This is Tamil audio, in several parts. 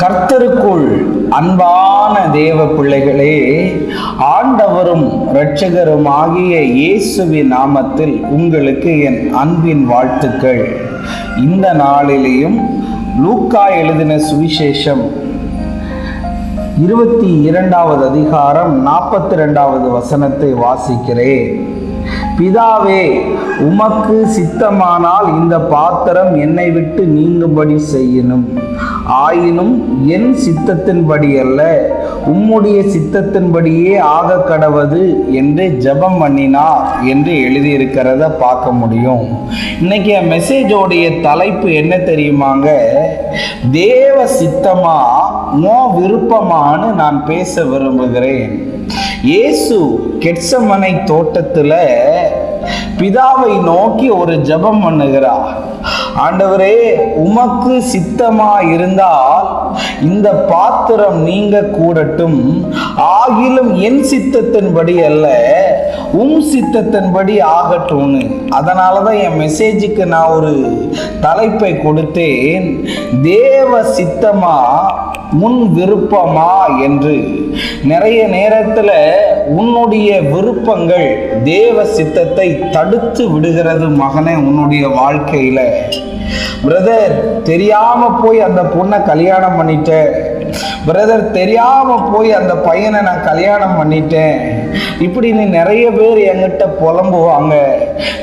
கர்த்தருக்குள் அன்பான தேவ பிள்ளைகளே ஆண்டவரும் இரட்சகரும் ஆகிய இயேசுவின் நாமத்தில் உங்களுக்கு என் அன்பின் வாழ்த்துக்கள். இந்த நாளிலேயும் லூக்கா எழுதின சுவிசேஷம் இருபத்தி இரண்டாவது அதிகாரம் நாற்பத்தி ரெண்டாவது வசனத்தை வாசிக்கிறேன். பிதாவே உமக்கு சித்தமானால் இந்த பாத்திரம் என்னை விட்டு நீங்கும்படி செய்யணும். ஆயினும் என் சித்தத்தின்படி அல்ல உம்முடைய சித்தத்தின்படியே ஆக கடவது என்று ஜெபம் பண்ணினார் என்று எழுதியிருக்கிறத பார்க்க முடியும். இன்னைக்கு மெசேஜோடைய தலைப்பு என்ன தெரியுமாங்க? தேவ சித்தமா மோ விருப்பமான்னு நான் பேச விரும்புகிறேன். இயேசு கெட்சமனை தோட்டத்துல பிதாவை நோக்கி ஒரு ஜெபம் பண்ணுகிறார். ஆண்டவரே உமக்கு சித்தமா இருந்தால் இந்த பாத்திரம் நீங்க கூடட்டும். ஆகிலும் என் சித்தத்தின்படி அல்ல. உம் சித்தத்தின்படி ஆகட்டும்னு. அதனால தான் என் மெசேஜுக்கு நான் ஒரு தலைப்பை கொடுத்தேன். தேவ சித்தமா முன் விருப்பமா என்று. நிறைய நேரத்தில் உன்னுடைய விருப்பங்கள் தேவ சித்தத்தை தடுத்து விடுகிறது மகனே உன்னுடைய வாழ்க்கையில். பிரதர் தெரியாம போய் அந்த பொண்ணை கல்யாணம் பண்ணிட்டேன். பிரதர் தெரியாம போய் அந்த பையனை நான் கல்யாணம் பண்ணிட்டேன். இப்படி நீ நிறைய பேர் என்கிட்ட புலம்புவாங்க.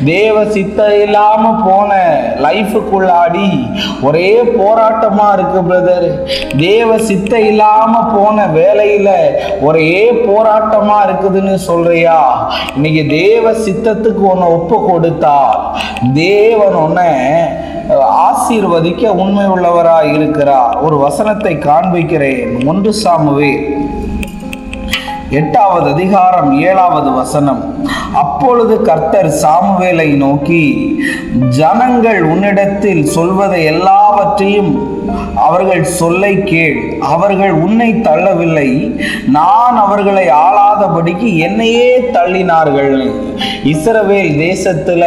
தேவ சித்தம் இல்லாம போன லைஃபுக்குள்ளாடி ஒரே போராட்டமா இருக்கு பிரதர் தேவ சித்தம் இல்லாம போன வேலையில ஒரே போராட்டமா இருக்குதுன்னு சொல்றியா? இன்னைக்கு தேவ சித்தத்துக்கு ஒன்று ஒப்பு கொடுத்தா தேவன் உன்னை ஆசீர்வதிக்க உண்மை உள்ளவராக இருக்கிறார் ஒரு வசனத்தை காண்பிக்கிறேன். ஒன்று சாமுவே எட்டாவது அதிகாரம் ஏழாவது வசனம். அப்பொழுது கர்த்தர் சாமுவேலை நோக்கி ஜனங்கள் உன்னிடத்தில் சொல்வதை எல்லாவற்றையும் அவர்கள் சொல்லை கேள். அவர்கள் உன்னை தள்ளவில்லை. நான் அவர்களை ஆளாதபடிக்கு என்னையே தள்ளினார்கள் இஸ்ரவேல் தேசத்துல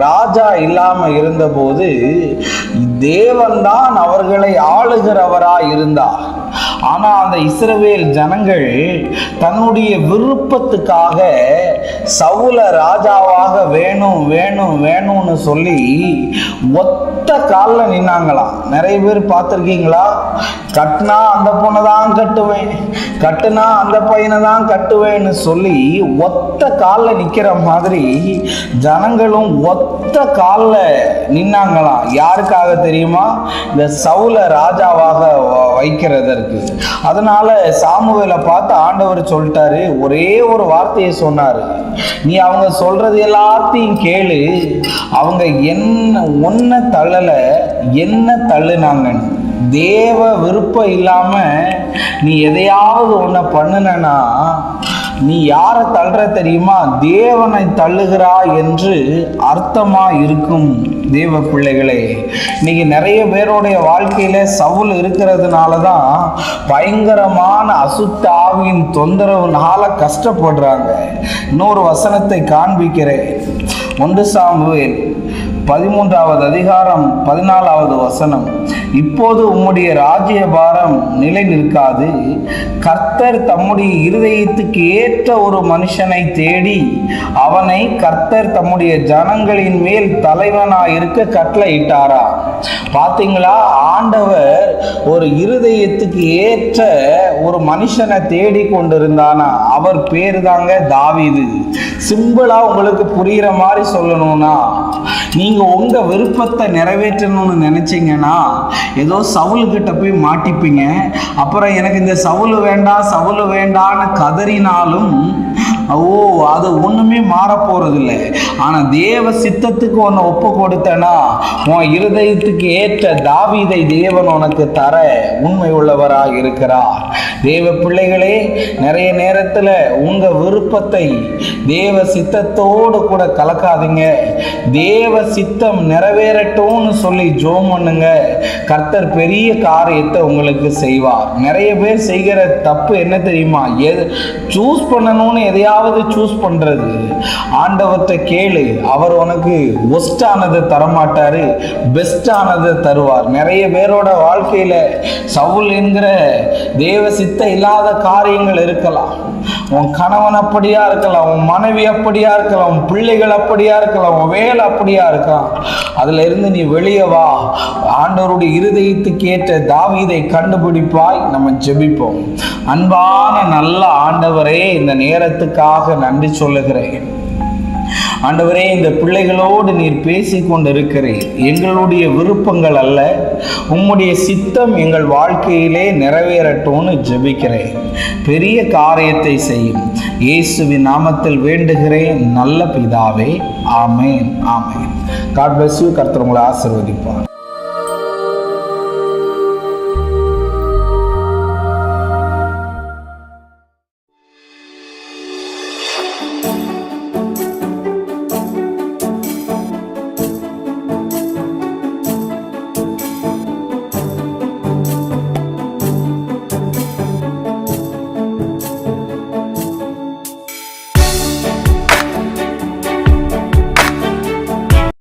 ராஜா இல்லாம இருந்தபோது தேவன்தான் அவர்களை ஆளுகிறவரா இருந்தார். ஆனா அந்த இஸ்ரவேல் ஜனங்கள் தன்னுடைய விருப்பத்துக்காக சவுல ராஜாவாக வேணும் வேணும் வேணும்னு சொல்லி ஒத்த காலில் நின்னாங்களாம். நிறைய பேர் பார்த்துருக்கீங்களா? கட்டினா அந்த பொண்ணை தான் கட்டுவேன் கட்டுனா அந்த பையனை தான் கட்டுவேன்னு சொல்லி ஒத்த காலில் நிற்கிற மாதிரி ஜனங்களும் ஒத்த காலில் நின்னாங்களாம் யாருக்காக தெரியுமா? இந்த சவுல ராஜாவாக வ- வைக்கிறதற்கு. அதனால சாமுவேலை பார்த்து ஆண்டவர் சொல்லிட்டாரு ஒரே ஒரு வார்த்தையை சொன்னாரு. நீ அவங்க சொல்றது எல்லாத்தையும் கேளு. அவங்க என்ன ஒன்ன தள்ளல என்ன தள்ளுனாங்கன்னு. தேவ விருப்பம் இல்லாம நீ எதையாவது ஒன்றை பண்ணுனனா நீ யாரை தள்ளுற தெரியுமா? தேவனை தள்ளுகிறா என்று அர்த்தமா இருக்கும் தேவ பிள்ளைகளே இன்னைக்கு நிறைய பேருடைய வாழ்க்கையில சவுல் இருக்கிறதுனால தான் பயங்கரமான அசுத்த ஆவியின் தொந்தரவுனால கஷ்டப்படுறாங்க. இன்னொரு வசனத்தை காண்பிக்கிறேன். ஒன்று சாமுவேல் பதிமூன்றாவது அதிகாரம் பதினாலாவது வசனம். இப்போது உம்முடைய ராஜ்யபாரம் நிலை நிற்காது. கர்த்தர் தம்முடைய இருதயத்துக்கு ஏற்ற ஒரு மனுஷனை தேடி அவனை கர்த்தர் தம்முடைய ஜனங்களின் மேல் தலைவனா இருக்க கட்டளையிட்டாரா? பாத்தீங்களா ஆண்டவர் ஒரு இருதயத்துக்கு ஏற்ற ஒரு மனுஷனை தேடி கொண்டிருந்தானா? அவர் பேரு தாங்க தாவிது. சிம்பிளா உங்களுக்கு புரியுற மாதிரி சொல்லணும்னா நீங்க உங்க விருப்பத்தை நிறைவேற்றணும்னு நினைச்சீங்கன்னா ஏதோ சவுல் கிட்ட போய் மாட்டிப்பீங்க. அப்புறம் எனக்கு இந்த சவுல் வேண்டாம் சவுல் வேண்டான்னு கதறினாலும் ஓ அது ஒண்ணுமே மாற போறதில்லை. ஆனா தேவ சித்தத்துக்கு ஒன்று ஒப்பு கொடுத்தனா? உன் இருதயத்துக்கு ஏற்ற தாவீதை தேவன் உனக்கு தர உண்மை உள்ளவராக இருக்கிறார். தேவ பிள்ளைகளே நிறைய நேரத்துல உங்க விருப்பத்தை தேவ சித்தத்தோடு கூட கலக்காதீங்க. தேவ சித்தம் நிறைவேறட்டும்னு சொல்லி ஜோம் பண்ணுங்க. கர்த்தர் பெரிய காரியத்தை உங்களுக்கு செய்வார். நிறைய பேர் செய்கிற தப்பு என்ன தெரியுமா? எது சூஸ் பண்ணணும்னு எதையாவது சூஸ் பண்றது. ஆண்டவர்கிட்ட கேளு. அவர் உனக்கு ஒஸ்டானதை தரமாட்டாரு. பெஸ்டானதை தருவார். நிறைய பேரோட வாழ்க்கையில சவுல் என்கிற தேவ சித்த இல்லாத காரியங்கள் இருக்கலாம். உன் கணவன் அப்படியா இருக்கலாம். உன் மனைவி அப்படியா இருக்கலாம். உன் பிள்ளைகள் அப்படியா இருக்கலாம். உன் வேலை அப்படியா இருக்கலாம். அதுல இருந்து நீ வெளியே வா. ஆண்டவருடைய இருதயத்துக்கு ஏற்ற தாவீதை கண்டுபிடிப்பாய் நம்ம ஜெபிப்போம். அன்பான நல்ல ஆண்டவரே இந்த நேரத்துக்காக நன்றி சொல்லுகிறேன். ஆண்டவரே இந்த பிள்ளைகளோடு நீர் பேசி கொண்டிருக்கிறீர். எங்களுடைய விருப்பங்கள் அல்ல உம்முடைய சித்தம் எங்கள் வாழ்க்கையிலே நிறைவேறட்டும்னு ஜெபிக்கிறேன். பெரிய காரியத்தை செய்யும். இயேசுவின் நாமத்தில் வேண்டுகிறேன் நல்ல பிதாவே ஆமேன் ஆமேன். காட் பிளஸ் யூ கர்த்தர் உங்களை ஆசிர்வதிப்பார்.